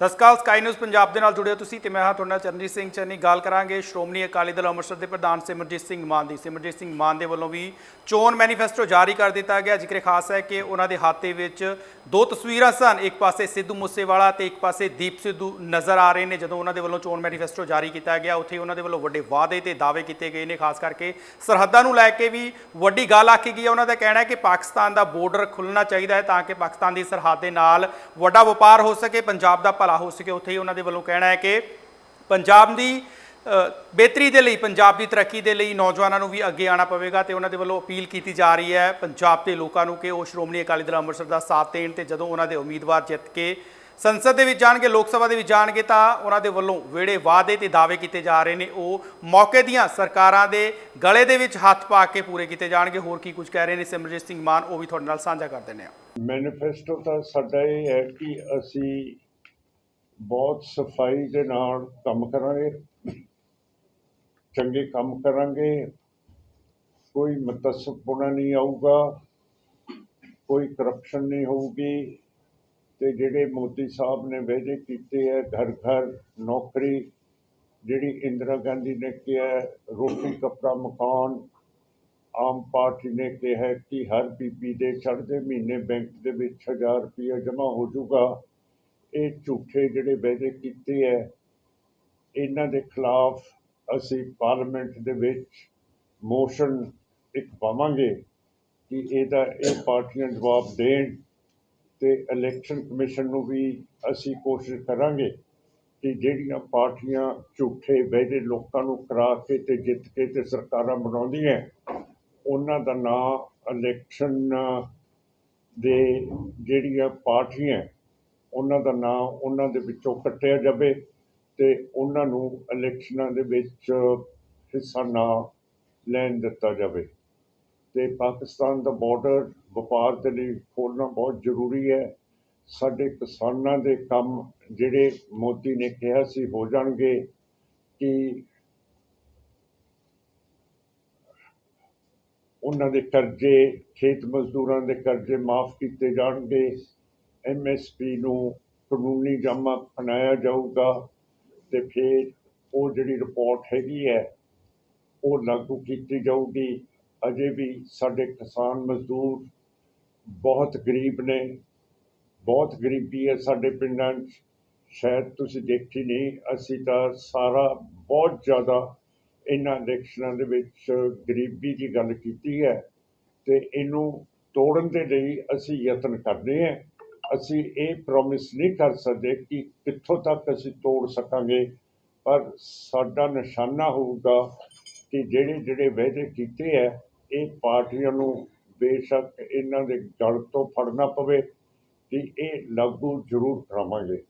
ਸਤਿ ਸ਼੍ਰੀ ਅਕਾਲ, ਸਕਾਈ ਨਿਊਜ਼ ਪੰਜਾਬ ਦੇ ਨਾਲ ਜੁੜਿਓ ਤੁਸੀਂ ਤੇ ਮੈਂ ਹਾਂ ਤੁਹਾਡਾ ਨਾਲ ਚਰਨਜੀਤ ਸਿੰਘ ਚੰਨੀ ਗੱਲ ਕਰਾਂਗੇ ਸ਼੍ਰੋਮਣੀ ਅਕਾਲੀ ਦਲ ਅੰਮ੍ਰਿਤਸਰ ਦੇ ਪ੍ਰਧਾਨ ਸਿਮਰਜੀਤ ਸਿੰਘ ਮਾਨ ਦੀ। ਸਿਮਰਜੀਤ ਸਿੰਘ ਮਾਨ ਦੇ ਵੱਲੋਂ ਵੀ ਚੋਣ ਮੈਨੀਫੈਸਟੋ ਜਾਰੀ ਕਰ ਦਿੱਤਾ ਗਿਆ। ਜ਼ਿਕਰ ਖਾਸ ਹੈ ਕਿ ਉਹਨਾਂ ਦੇ ਹਾਤੇ ਵਿੱਚ ਦੋ ਤਸਵੀਰਾਂ ਸਨ। ਇੱਕ ਪਾਸੇ ਸਿੱਧੂ ਮੂਸੇਵਾਲਾ ਤੇ ਇੱਕ ਪਾਸੇ ਦੀਪ ਸਿੱਧੂ ਨਜ਼ਰ ਆ ਰਹੇ ਨੇ। ਜਦੋਂ ਉਹਨਾਂ ਦੇ ਵੱਲੋਂ ਚੋਣ ਮੈਨੀਫੈਸਟੋ ਜਾਰੀ ਕੀਤਾ ਗਿਆ, ਉੱਥੇ ਉਹਨਾਂ ਦੇ ਵੱਲੋਂ ਵੱਡੇ ਵਾਅਦੇ ਤੇ ਦਾਅਵੇ ਕੀਤੇ ਗਏ ਨੇ। ਖਾਸ ਕਰਕੇ ਸਰਹੱਦਾਂ ਨੂੰ ਲੈ ਕੇ ਵੀ ਵੱਡੀ ਗੱਲ ਆਖੀ ਗਈ ਹੈ। ਉਹਨਾਂ ਦਾ ਕਹਿਣਾ ਹੈ ਕਿ ਪਾਕਿਸਤਾਨ ਦਾ ਬਾਰਡਰ ਖੁੱਲਣਾ ਚਾਹੀਦਾ ਹੈ ਤਾਂ ਕਿ ਪਾਕਿਸਤਾਨ ਦੀ ਸਰਹੱਦ ਦੇ ਨਾਲ ਵੱਡਾ ਵਪਾਰ ਹੋ ਸਕੇ। ਪੰਜਾਬ ਦਾ ਭਲਾ ਹੋ ਸਕੇ, ਉੱਥੇ ਹੀ ਉਹਨਾਂ ਦੇ ਵੱਲੋਂ ਕਹਿਣਾ ਹੈ ਕਿ ਪੰਜਾਬ ਦੀ ਬਿਹਤਰੀ ਦੇ ਲਈ, ਪੰਜਾਬ ਦੀ ਤਰੱਕੀ ਦੇ ਲਈ ਨੌਜਵਾਨਾਂ ਨੂੰ ਵੀ ਅੱਗੇ ਆਉਣਾ ਪਵੇਗਾ ਤੇ ਉਹਨਾਂ ਦੇ ਵੱਲੋਂ ਅਪੀਲ ਕੀਤੀ ਜਾ ਰਹੀ ਹੈ ਪੰਜਾਬ ਦੇ ਲੋਕਾਂ ਨੂੰ ਕਿ ਉਹ ਸ਼੍ਰੋਮਣੀ ਅਕਾਲੀ ਦਲ ਅੰਮ੍ਰਿਤਸਰ ਦਾ ਸਾਥ ਦੇਣ ਤੇ ਜਦੋਂ ਉਹਨਾਂ ਦੇ ਉਮੀਦਵਾਰ ਜਿੱਤ ਕੇ ਸੰਸਦ ਦੇ ਵਿੱਚ ਜਾਣਗੇ, ਲੋਕ ਸਭਾ ਦੇ ਵਿੱਚ ਜਾਣਗੇ, ਤਾਂ ਉਹਨਾਂ ਦੇ ਵੱਲੋਂ ਜਿਹੜੇ ਵਾਅਦੇ ਤੇ ਦਾਅਵੇ ਕੀਤੇ ਜਾ ਰਹੇ ਨੇ। ਉਹ ਮੌਕੇ ਦੀਆਂ ਸਰਕਾਰਾਂ ਦੇ ਗਲੇ ਦੇ ਵਿੱਚ ਹੱਥ ਪਾ ਕੇ ਪੂਰੇ ਕੀਤੇ ਜਾਣਗੇ। ਹੋਰ ਕੀ ਕੁਝ ਕਹਿ ਰਹੇ ਨੇ ਸਿਮਰਜੀਤ ਸਿੰਘ ਮਾਨ, ਉਹ ਵੀ ਤੁਹਾਡੇ ਨਾਲ ਸਾਂਝਾ ਕਰ ਦਿੰਦੇ ਆ ਮੈਨੀਫੈਸਟੋ ਤਾਂ ਸਾਡਾ ਇਹ ਹੈ ਕਿ ਅਸੀਂ ਬਹੁਤ ਸਫ਼ਾਈ ਦੇ ਨਾਲ ਕੰਮ ਕਰਾਂਗੇ, ਚੰਗੇ ਕੰਮ ਕਰਾਂਗੇ, ਕੋਈ ਮਤਸਬਪੁਣਾ ਨਹੀਂ ਆਊਗਾ, ਕੋਈ ਕਰਪਸ਼ਨ ਨਹੀਂ ਹੋਊਗੀ ਤੇ ਜਿਹੜੇ ਮੋਦੀ ਸਾਹਿਬ ਨੇ ਵਾਅਦੇ ਕੀਤੇ ਹੈ ਘਰ ਘਰ ਨੌਕਰੀ, ਜਿਹੜੀ ਇੰਦਰਾ ਗਾਂਧੀ ਨੇ ਕਿਹਾ, ਰੋਟੀ, ਕੱਪੜਾ, ਮਕਾਨ, ਆਮ ਪਾਰਟੀ ਨੇ ਕਿਹਾ ਕਿ ਹਰ ਬੀਬੀ ਦੇ ਚੜ੍ਹਦੇ ਮਹੀਨੇ ਬੈਂਕ ਦੇ ਵਿੱਚ 1000 ਰੁਪਏ ਜਮ੍ਹਾਂ ਹੋ ਜਾਊਗਾ। ਇਹ ਝੂਠੇ ਜਿਹੜੇ ਵਾਅਦੇ ਕੀਤੇ ਹੈ ਇਹਨਾਂ ਦੇ ਖਿਲਾਫ ਅਸੀਂ ਪਾਰਲੀਮੈਂਟ ਦੇ ਵਿੱਚ ਮੋਸ਼ਨ ਇੱਕ ਪਾਵਾਂਗੇ ਕਿ ਇਹਦਾ ਇਹ ਪਾਰਟੀਆਂ ਜਵਾਬ ਦੇਣ ਤੇ ਇਲੈਕਸ਼ਨ ਕਮਿਸ਼ਨ ਨੂੰ ਵੀ ਅਸੀਂ ਕੋਸ਼ਿਸ਼ ਕਰਾਂਗੇ ਕਿ ਜਿਹੜੀਆਂ ਪਾਰਟੀਆਂ ਝੂਠੇ ਵਾਅਦੇ ਲੋਕਾਂ ਨੂੰ ਕਰਾ ਕੇ ਤੇ ਜਿੱਤ ਕੇ ਤੇ ਸਰਕਾਰਾਂ ਬਣਾਉਂਦੀਆਂ, ਉਹਨਾਂ ਦਾ ਨਾਂ ਇਲੈਕਸ਼ਨ ਦੇ ਜਿਹੜੀਆਂ ਪਾਰਟੀਆਂ ਉਹਨਾਂ ਦਾ ਨਾਂ ਉਹਨਾਂ ਦੇ ਵਿੱਚੋਂ ਕੱਟਿਆ ਜਾਵੇ ਤੇ ਉਹਨਾਂ ਨੂੰ ਇਲੈਕਸ਼ਨਾਂ ਦੇ ਵਿੱਚ ਹਿੱਸਾ ਨਾ ਲੈਣ ਦਿੱਤਾ ਜਾਵੇ। ਤੇ ਪਾਕਿਸਤਾਨ ਦਾ ਬਾਰਡਰ ਵਪਾਰ ਦੇ ਲਈ ਖੋਲ੍ਹਣਾ ਬਹੁਤ ਜ਼ਰੂਰੀ ਹੈ। ਸਾਡੇ ਕਿਸਾਨਾਂ ਦੇ ਕੰਮ ਜਿਹੜੇ ਮੋਦੀ ਨੇ ਕਿਹਾ ਸੀ ਹੋ ਜਾਣਗੇ ਕਿ ਉਹਨਾਂ ਦੇ ਕਰਜ਼ੇ, ਖੇਤ ਮਜ਼ਦੂਰਾਂ ਦੇ ਕਰਜ਼ੇ ਮਾਫ ਕੀਤੇ ਜਾਣਗੇ। ਐਮਐਸਪੀ ਨੂੰ ਕਾਨੂੰਨੀ ਜਾਮਾ ਅਪਣਾਇਆ ਜਾਊਗਾ ਤੇ ਫਿਰ ਉਹ ਜਿਹੜੀ ਰਿਪੋਰਟ ਹੈਗੀ ਹੈ, ਉਹ ਲਾਗੂ ਕੀਤੀ ਜਾਊਗੀ। ਅਜੇ ਵੀ ਸਾਡੇ ਕਿਸਾਨ ਮਜ਼ਦੂਰ ਬਹੁਤ ਗਰੀਬ ਨੇ, ਬਹੁਤ ਗਰੀਬੀ ਹੈ ਸਾਡੇ ਪਿੰਡਾਂ 'ਚ। ਸ਼ਾਇਦ ਤੁਸੀਂ ਦੇਖੀ ਨਹੀਂ, ਅਸੀਂ ਤਾਂ ਸਾਰਾ ਬਹੁਤ ਜ਼ਿਆਦਾ ਇਹਨਾਂ ਇਲੈਕਸ਼ਨਾਂ ਦੇ ਵਿੱਚ ਗਰੀਬੀ ਦੀ ਗੱਲ ਕੀਤੀ ਹੈ ਤੇ ਇਹਨੂੰ ਤੋੜਨ ਦੇ ਲਈ ਅਸੀਂ ਯਤਨ ਕਰਦੇ ਹਾਂ। ਅਸੀਂ ਇਹ ਪ੍ਰੋਮਿਸ ਨਹੀਂ ਕਰ ਸਕਦੇ ਕਿ ਕਿੱਥੋਂ ਤੱਕ ਅਸੀਂ ਤੋੜ ਸਕਾਂਗੇ, ਪਰ ਸਾਡਾ ਨਿਸ਼ਾਨਾ ਹੋਊਗਾ ਕਿ ਜਿਹੜੇ ਜਿਹੜੇ ਵਾਅਦੇ ਕੀਤੇ ਹੈ ਇਹ ਪਾਰਟੀਆਂ ਨੂੰ ਬੇਸ਼ੱਕ ਇਹਨਾਂ ਦੇ ਗਲ ਤੋਂ ਫੜਨਾ ਪਵੇ, ਕਿ ਇਹ ਲਾਗੂ ਜ਼ਰੂਰ ਕਰਾਵਾਂਗੇ।